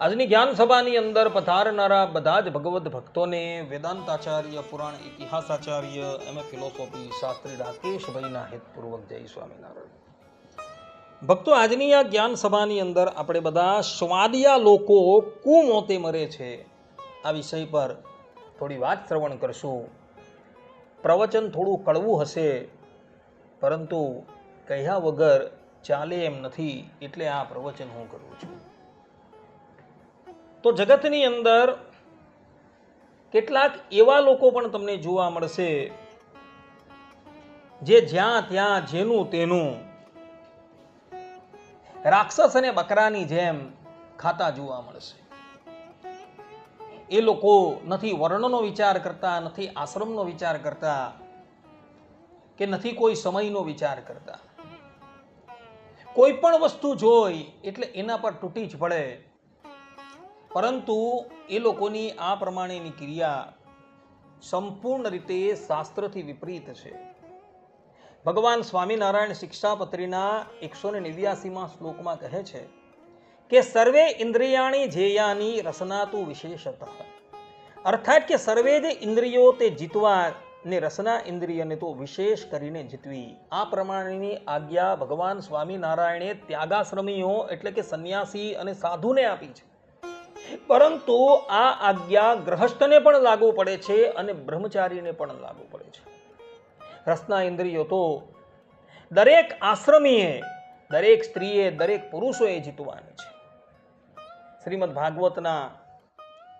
આજની જ્ઞાન સભાની અંદર પધારનારા બધા જ ભગવદ્ ભક્તોને વેદાંતાચાર્ય, પુરાણ ઇતિહાસાચાર્ય, એમ ફિલોસોફી શાસ્ત્રી રાકેશભાઈના હેતપૂર્વક જય સ્વામિનારાયણ. ભક્તો, આજની આ જ્ઞાન સભાની અંદર આપણે બધા સ્વાદિયા લોકો કુમોતે મરે છે આ વિષય પર થોડી વાત શ્રવણ કરશું. પ્રવચન થોડું કડવું હશે, પરંતુ કહ્યા વગર ચાલે એમ નથી, એટલે આ પ્રવચન હું કરું છું. તો જગતની અંદર કેટલાક એવા લોકો પણ તમને જોવા મળશે જે જ્યાં ત્યાં જેનું તેનું રાક્ષસ અને બકરાની જેમ ખાતા જોવા મળશે. એ લોકો નથી વર્ણનો વિચાર કરતા, નથી આશ્રમનો વિચાર કરતા કે નથી કોઈ સમયનો વિચાર કરતા. કોઈ પણ વસ્તુ જોઈ એટલે એના પર તૂટી જ પડે. પરંતુ એ લોકોની આ પ્રમાણેની ક્રિયા સંપૂર્ણ રીતે શાસ્ત્રથી વિપરીત છે. ભગવાન સ્વામિનારાયણ શિક્ષાપત્રીના એકસો ને નેવ્યાસીમાં શ્લોકમાં કહે છે કે સર્વે ઇન્દ્રિયાણી જેયાની રસનાતુ વિશેષતઃ. અર્થાત કે સર્વે જે ઇન્દ્રિયો તે જીતવા ને રસના ઇન્દ્રિયને તો વિશેષ કરીને જીતવી. આ પ્રમાણેની આજ્ઞા ભગવાન સ્વામિનારાયણે ત્યાગાશ્રમીઓ એટલે કે સંન્યાસી અને સાધુને આપી છે. પરંતુ આ આજ્ઞા ગ્રહસ્થને પણ લાગુ પડે છે અને બ્રહ્મચારીને પણ લાગુ પડે છે. રસના ઇન્દ્રિયો તો દરેક આશ્રમીએ, દરેક સ્ત્રીએ, દરેક પુરુષોએ જીતવાની છે. શ્રીમદ ભાગવતના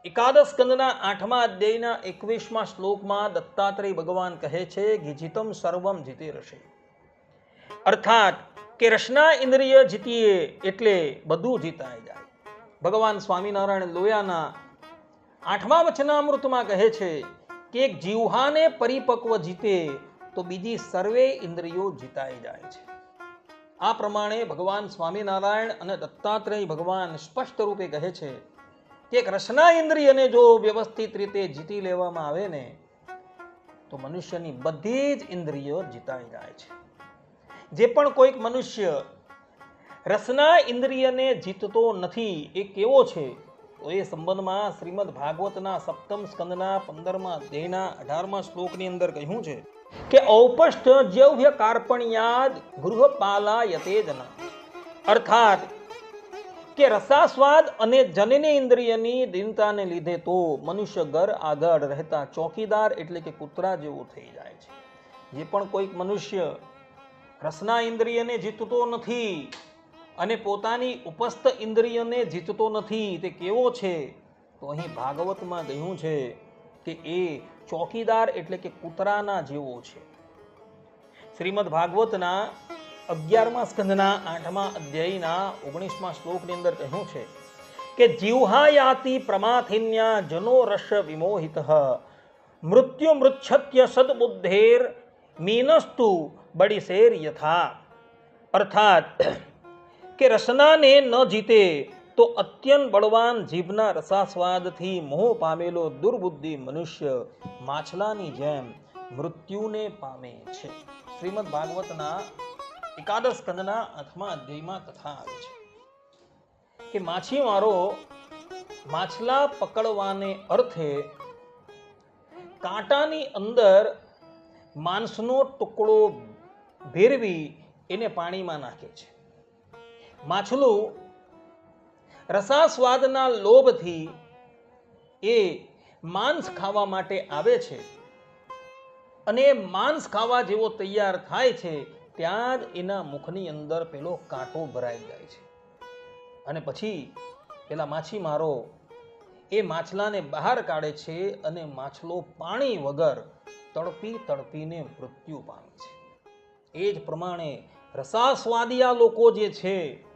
એકાદશ કંદના આઠમા અધ્યાયના એકવીસમાં શ્લોકમાં દત્તાત્રેય ભગવાન કહે છે કે જીતમ સર્વમ જીતે રશે અર્થાત કે રસના ઇન્દ્રિય જીતીએ એટલે બધું જીતાઈ જાય. ભગવાન સ્વામિનારાયણ લોયાના આઠમા વચનામૃતમાં કહે છે કે એક જીવહાને પરિપક્વ જીતે તો બીજી સર્વે ઇન્દ્રિયો જીતાઈ જાય છે. આ પ્રમાણે ભગવાન સ્વામિનારાયણ અને દત્તાત્રેય ભગવાન સ્પષ્ટ રૂપે કહે છે કે એક રસના ઇન્દ્રિયને જો વ્યવસ્થિત રીતે જીતી લેવામાં આવે ને, તો મનુષ્યની બધી જ ઇન્દ્રિયો જીતાઈ જાય છે. જે પણ કોઈક મનુષ્ય રસના ઇન્દ્રિયને જીતતો નથી, એ કેવો છે? તો એ સંબંધમાં શ્રીમદ ભાગવતના સપ્તમ સ્કંદના પંદરમા દેહના અઢારમા શ્લોકની અંદર કહ્યું છે કે ઔપષ્ટ જૌહ્ય કાર્પણ્યાદ ગૃહપાલા યતેજના અર્થાત કે રસાસ્વાદ અને જનની ઇન્દ્રિયની દીનતાને લીધે તો મનુષ્ય ઘર આગળ રહેતા ચોકીદાર એટલે કે કૂતરા જેવું થઈ જાય છે. જે પણ કોઈક મનુષ્ય રસના ઇન્દ્રિયને જીતતો નથી અને પોતાની ઉપસ્થ ઇન્દ્રિયને જીતતો નથી, તે કેવો છે? તો અહીં ભાગવતમાં કહ્યું છે કે એ ચોકીદાર એટલે કે કૂતરાના જેવો છે. શ્રીમદ ભાગવતના અગિયારમા સ્કંદના આઠમા અધ્યાયના ઓગણીસમા શ્લોકની અંદર કહ્યું છે કે જીવહાયાતિ પ્રમાથિન્યા જનો રસ વિમોહિત, મૃત્યુ મૃચ્છત્ય સદબુદ્ધેર, મીનસ્તુ બડીશેર યથા. અર્થાત કે રસનાને ન જીતે તો અત્યંત બળવાન જીભના રસાસ્વાદથી મોહ પામેલો દુર્બુદ્ધિ મનુષ્ય માછલાની જેમ મૃત્યુને પામે છે. શ્રીમદ ભાગવતના એકાદશ કંદના આઠમા અધ્યાયમાં કથા આવે છે કે માછીમારો માછલા પકડવાને અર્થે કાંટાની અંદર માંસનો ટુકડો ભેરવી એને પાણીમાં નાખે છે. માછલું રસાસ્વાદના લોભથી એ માંસ ખાવા માટે આવે છે અને માંસ ખાવા જેવો તૈયાર થાય છે, ત્યાં જ એના મુખની અંદર પેલો કાંટો ભરાઈ જાય છે. અને પછી પેલા માછીમારો એ માછલાને બહાર કાઢે છે અને માછલો પાણી વગર તડપી તડપીને મૃત્યુ પામે છે. એ જ પ્રમાણે રસાસ્વાદિયા લોકો જે છે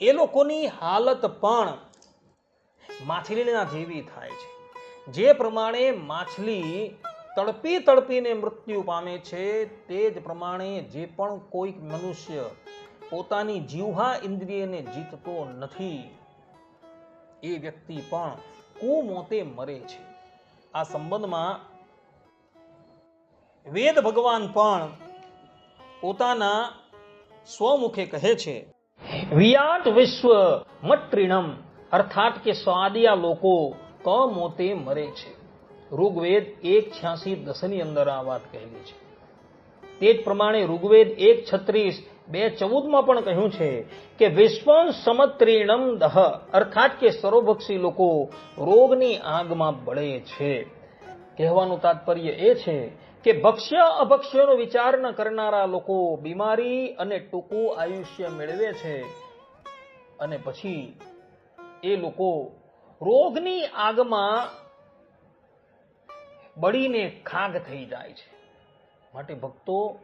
એ લોકોની હાલત પણ માછલીના જેવી થાય છે. જે પ્રમાણે માછલી તડપી તડપીને મૃત્યુ પામે છે, તે જ પ્રમાણે જે પણ કોઈક મનુષ્ય પોતાની જીવહા ઇન્દ્રિયને જીતતો નથી, એ વ્યક્તિ પણ કુમોતે મરે છે. આ સંબંધમાં વેદ ભગવાન પણ પોતાના સ્વમુખે કહે છે વિયાટ વિશ્વ મટ્રિણમ અર્થાત કે સ્વાદિયા લોકો કમોતે મરે છે. ઋગ્વેદ એક છ્યાસી દસની અંદર આ વાત કહેલી છે. તે જ પ્રમાણે ઋગ્વેદ એક છત્રીસ બે ચૌદમાં પણ કહ્યું છે કે વિશ્વ સમત્રીણમ દહ. અર્થાત કે સર્વભક્ષી લોકો રોગની આગમાં બળે છે. કહેવાનું તાત્પર્ય એ છે કે ભક્ષ્ય અભક્ષ્યનો વિચાર ન કરનારા લોકો બીમારી અને ટૂંકું આયુષ્ય મેળવે છે અને પછી એ લોકો રોગની આગમાં બળીને ખાગ થઈ જાય છે. માટે ભક્તો,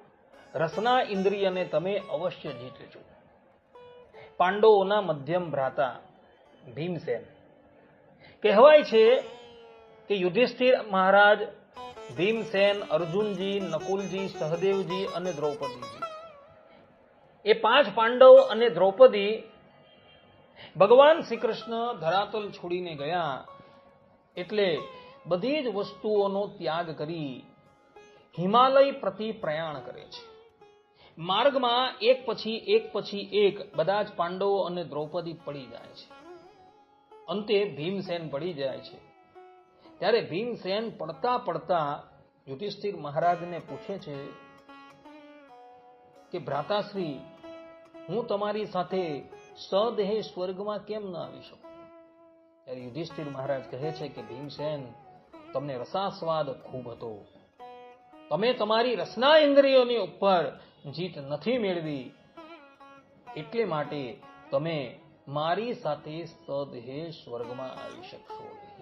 રસના ઇન્દ્રિયને તમે અવશ્ય જીતજો. પાંડવોના મધ્યમ ભ્રાતા ભીમસેન. કહેવાય છે કે યુધિષ્ઠિર મહારાજ ભીમસેન, અર્જુનજી, નકુલજી, સહદેવજી અને દ્રૌપદીજી. એ પાંચ પાંડવ અને દ્રૌપદી ભગવાન શ્રી કૃષ્ણ ધરાતલ છોડીને ગયા એટલે બધી જ વસ્તુઓનો ત્યાગ કરી હિમાલય પ્રતિ પ્રયાણ કરે છે. માર્ગમાં એક પછી એક પછી એક બધા જ પાંડવો અને દ્રૌપદી પડી જાય છે. અંતે ભીમસેન પડી જાય છે. ત્યારે ભીમસેન પડતા પડતા યુધિષ્ઠિર મહારાજને પૂછે છે કે, ભ્રાતાશ્રી, હું તમારી સાથે સદેહે સ્વર્ગમાં કેમ ન આવી શકું? ત્યારે યુધિષ્ઠિર મહારાજ કહે છે કે, ભીમસેન, તમને રસાસ્વાદ ખૂબ હતો. તમે તમારી રસના ઇન્દ્રિયોની ઉપર જીત નથી મેળવી. એટલે માટે તમે મારી સાથે સદેહે સ્વર્ગમાં આવી શકશો નહીં.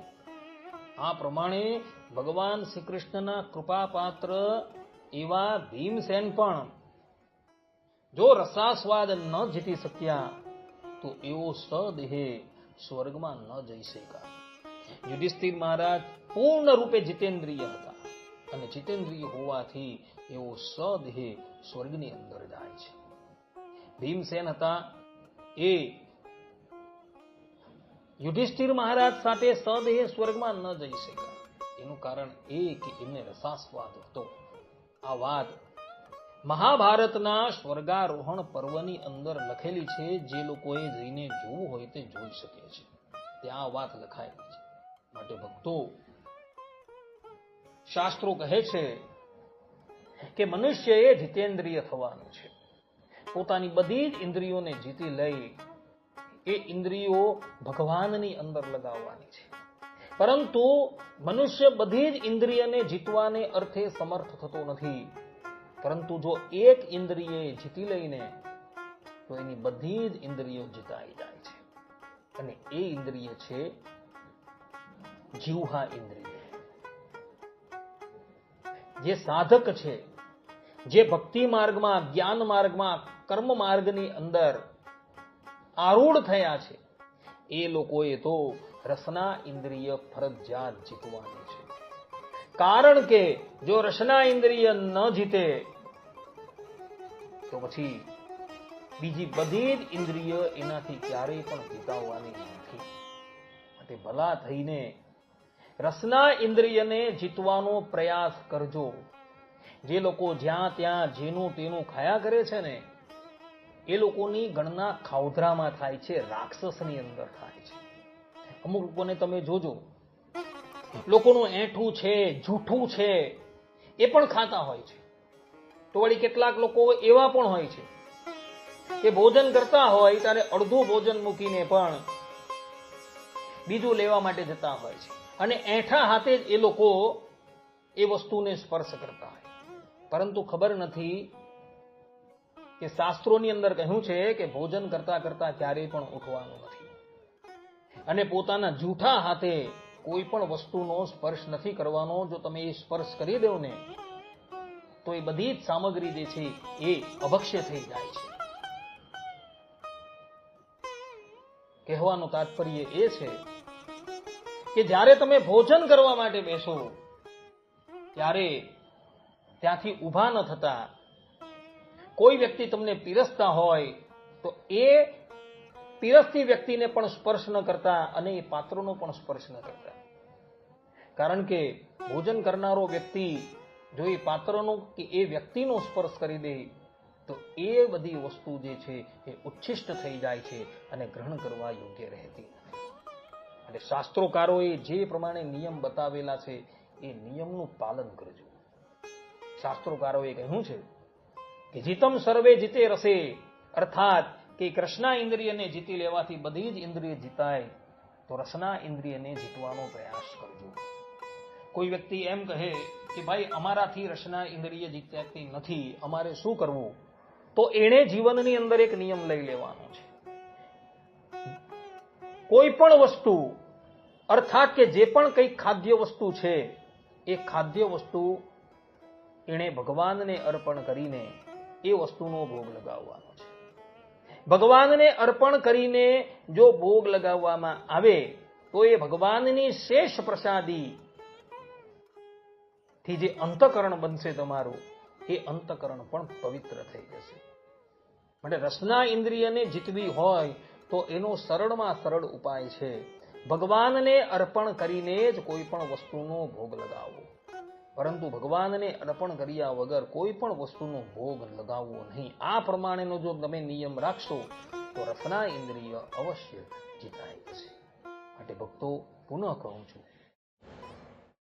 આ પ્રમાણે ભગવાન શ્રી કૃષ્ણના કૃપાપાત્ર એવા ભીમસેન પણ જો રસાસ્વાદ ન જીતી શક્યા, તો એવો સદેહે સ્વર્ગમાં ન જઈ શક્યા. યુધિષ્ઠિર મહારાજ પૂર્ણ રૂપે જીતેન્દ્રિય હતા અને જીતેન્દ્રિય હોવાથી એવો સદેહે સ્વર્ગની અંદર જાય છે. ભીમસેન હતા એ યુધિષ્ઠિર મહારાજ સાથે સદેહ સ્વર્ગમાં ન જઈ શક્યા. એનું કારણ એ કે એમને રસાસ્વાદ હતો. આ વાત મહાભારતના સ્વર્ગારોહણ પર્વની અંદર લખેલી છે. જે લોકોએ જઈને જોવું હોય તે જોઈ શકે છે. ત્યાં વાત લખાયેલી છે. માટે ભક્તો, શાસ્ત્રો કહે છે કે મનુષ્યએ જીતેન્દ્રિય થવાનું છે. પોતાની બધી જ ઇન્દ્રિયોને જીતી લઈ એ ઇન્દ્રિયો ભગવાનની અંદર લગાવવાની છે. પરંતુ મનુષ્ય બધી જ ઇન્દ્રિયને જીતવાને અર્થે સમર્થ થતો નથી. પરંતુ જો એક ઇન્દ્રિય જીતી લઈને, તો એની બધી જ ઇન્દ્રિયો જીતાઈ જાય છે. અને એ ઇન્દ્રિય છે જીવહા ઇન્દ્રિય. જે સાધક છે, જે ભક્તિ માર્ગમાં, જ્ઞાન માર્ગમાં, કર્મ માર્ગની અંદર આરૂઢ થયા છે. એ લોકોએ તો રસના ઇન્દ્રિય ફરજિયાત જીતવાની છે. કારણ કે જો રસના ઇન્દ્રિય ન જીતે, તો પછી બીજી બધી જ ઇન્દ્રિય એનાથી ક્યારેય પણ જીતાવવાની નથી. માટે ભલા થઈને રસના ઇન્દ્રિયને જીતવાનો પ્રયાસ કરજો. જે લોકો જ્યાં ત્યાં જેનું તેનું ખાયા કરે છે ને એ લોકોની ગણના ખાઉધરામાં થાય છે, રાક્ષસની અંદર થાય છે. અમુક લોકોને તમે જોજો, લોકોનું એઠું છે, જૂઠું છે, એ પણ ખાતા હોય છે. તો વળી કેટલાક લોકો એવા પણ હોય છે કે ભોજન કરતા હોય ત્યારે અડધું ભોજન મૂકીને પણ બીજું લેવા માટે જતા હોય છે. અને એઠા હાથે જ એ લોકો એ વસ્તુને સ્પર્શ કરતા હોય. પરંતુ ખબર નથી કે શાસ્ત્રોની અંદર કહ્યું છે કે ભોજન કરતા કરતા ક્યારેય પણ ઉઠવાનું નથી. અને પોતાના જૂઠા હાથે કોઈ પણ વસ્તુનો સ્પર્શ નથી કરવાનો, જો તમે એ સ્પર્શ કરી દો ને, તો એ બધી જ સામગ્રી જે છે એ અભક્ષ્ય થઈ જાય છે. કહેવાનું તાત્પર્ય એ છે કે જ્યારે તમે ભોજન કરવા માટે બેસો, ત્યારે ત્યાંથી ઊભા ન થતા કોઈ વ્યક્તિ તમને પીરસતા હોય, તો એ પીરસતી વ્યક્તિને પણ સ્પર્શ ન કરતા અને એ પાત્રોનો પણ સ્પર્શ ન કરતા. કારણ કે ભોજન કરનારો વ્યક્તિ જો એ પાત્રનો કે એ વ્યક્તિનો સ્પર્શ કરી દે, તો એ બધી વસ્તુ જે છે એ ઉચ્છિષ્ટ થઈ જાય છે અને ગ્રહણ કરવા યોગ્ય રહેતી એટલે શાસ્ત્રોકારોએ જે પ્રમાણે નિયમ બતાવેલા છે, એ નિયમનું પાલન કરજો. શાસ્ત્રોકારોએ કહ્યું છે કે જીતમ સર્વે જીતે રસે. અર્થાત કે કૃષ્ણા ઇન્દ્રિયને જીતી લેવાથી બધી જ ઇન્દ્રિય જીતાય, તો રસના ઇન્દ્રિયને જીતવાનો પ્રયાસ કરજો. કોઈ વ્યક્તિ એમ કહે કે ભાઈ, અમારાથી રસના ઇન્દ્રિય જીત્યાતી નથી, અમારે શું કરવું? તો એણે જીવનની અંદર એક નિયમ લઈ લેવાનો છે. કોઈ પણ વસ્તુ, અર્થાત કે જે પણ કંઈ ખાદ્ય વસ્તુ છે, એ ખાદ્ય વસ્તુ એણે ભગવાનને અર્પણ કરીને એ વસ્તુનો ભોગ લગાવવાનો છે. ભગવાનને અર્પણ કરીને જો ભોગ લગાવવામાં આવે, તો એ ભગવાનની શેષ પ્રસાદી થી જે અંતકરણ બનશે તમારું, એ અંતકરણ પણ પવિત્ર થઈ જશે. માટે રસના ઇન્દ્રિયને જીતવી હોય, તો એનો સરળમાં સરળ ઉપાય છે. ભગવાનને અર્પણ કરીને જ કોઈ પણ વસ્તુનો ભોગ લગાવવો. પરંતુ ભગવાનને અર્પણ કર્યા વગર કોઈ પણ વસ્તુનો ભોગ લગાવવો નહીં. આ પ્રમાણેનો જો તમે નિયમ રાખશો, તો રસના ઇન્દ્રિય અવશ્ય જીતાય છે માટે ભક્તો પુનઃ કહું છું